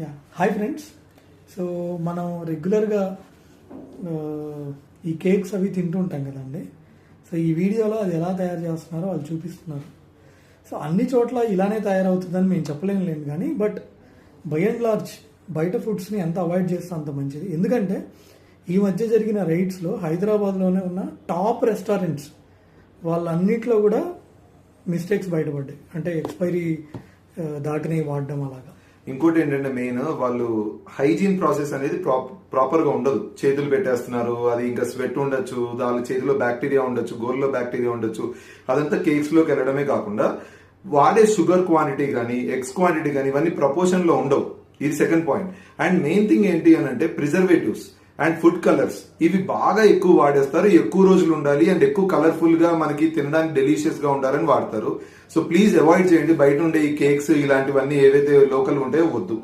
Yeah hi friends so మనం రెగ్యులర్గా ఈ కేక్స్ అవి తింటూ ఉంటాం కదండి. సో ఈ వీడియోలో అది ఎలా తయారు చేస్తున్నారో వాళ్ళు చూపిస్తున్నారు. సో అన్ని చోట్ల ఇలానే తయారవుతుందని మేము చెప్పలేం లేదు కానీ బట్ బై అండ్ లార్జ్ బయట ఫుడ్స్ని ఎంత అవాయిడ్ చేస్తే అంత మంచిది. ఎందుకంటే ఈ మధ్య జరిగిన రైడ్స్లో హైదరాబాద్లోనే ఉన్న టాప్ రెస్టారెంట్స్ వాళ్ళన్నిట్లో కూడా మిస్టేక్స్ బయటపడ్డాయి. అంటే ఎక్స్పైరీ దాటినవి వాడడం అలాగా. ఇంకోటి ఏంటంటే మెయిన్ వాళ్ళు హైజీన్ ప్రాసెస్ అనేది ప్రాపర్గా ఉండదు. చేతులు పెట్టేస్తున్నారు అది ఇంకా స్వెట్ ఉండొచ్చు దాని చేతిలో బ్యాక్టీరియా ఉండొచ్చు గోర్లో బ్యాక్టీరియా ఉండొచ్చు అదంతా కేక్స్లోకి వెళ్ళడమే కాకుండా వాడే షుగర్ క్వాంటిటీ కానీ ఎగ్స్ క్వాంటిటీ కానీ ఇవన్నీ ప్రపోర్షన్లో ఉండవు. ఇది second point and main thing ఏంటి అని అంటే ప్రిజర్వేటివ్స్ అండ్ ఫుడ్ కలర్స్ ఇవి బాగా ఎక్కువ వాడేస్తారు. ఎక్కువ రోజులు ఉండాలి. అండ్ ఎక్కువ కలర్ఫుల్గా మనకి తినడానికి డెలిషియస్గా ఉండాలని వాడతారు. సో ప్లీజ్ అవాయిడ్ చేయండి. బయట ఉండే ఈ కేక్స్ ఇలాంటివన్నీ ఏవైతే లోకల్ ఉంటాయో వద్దు.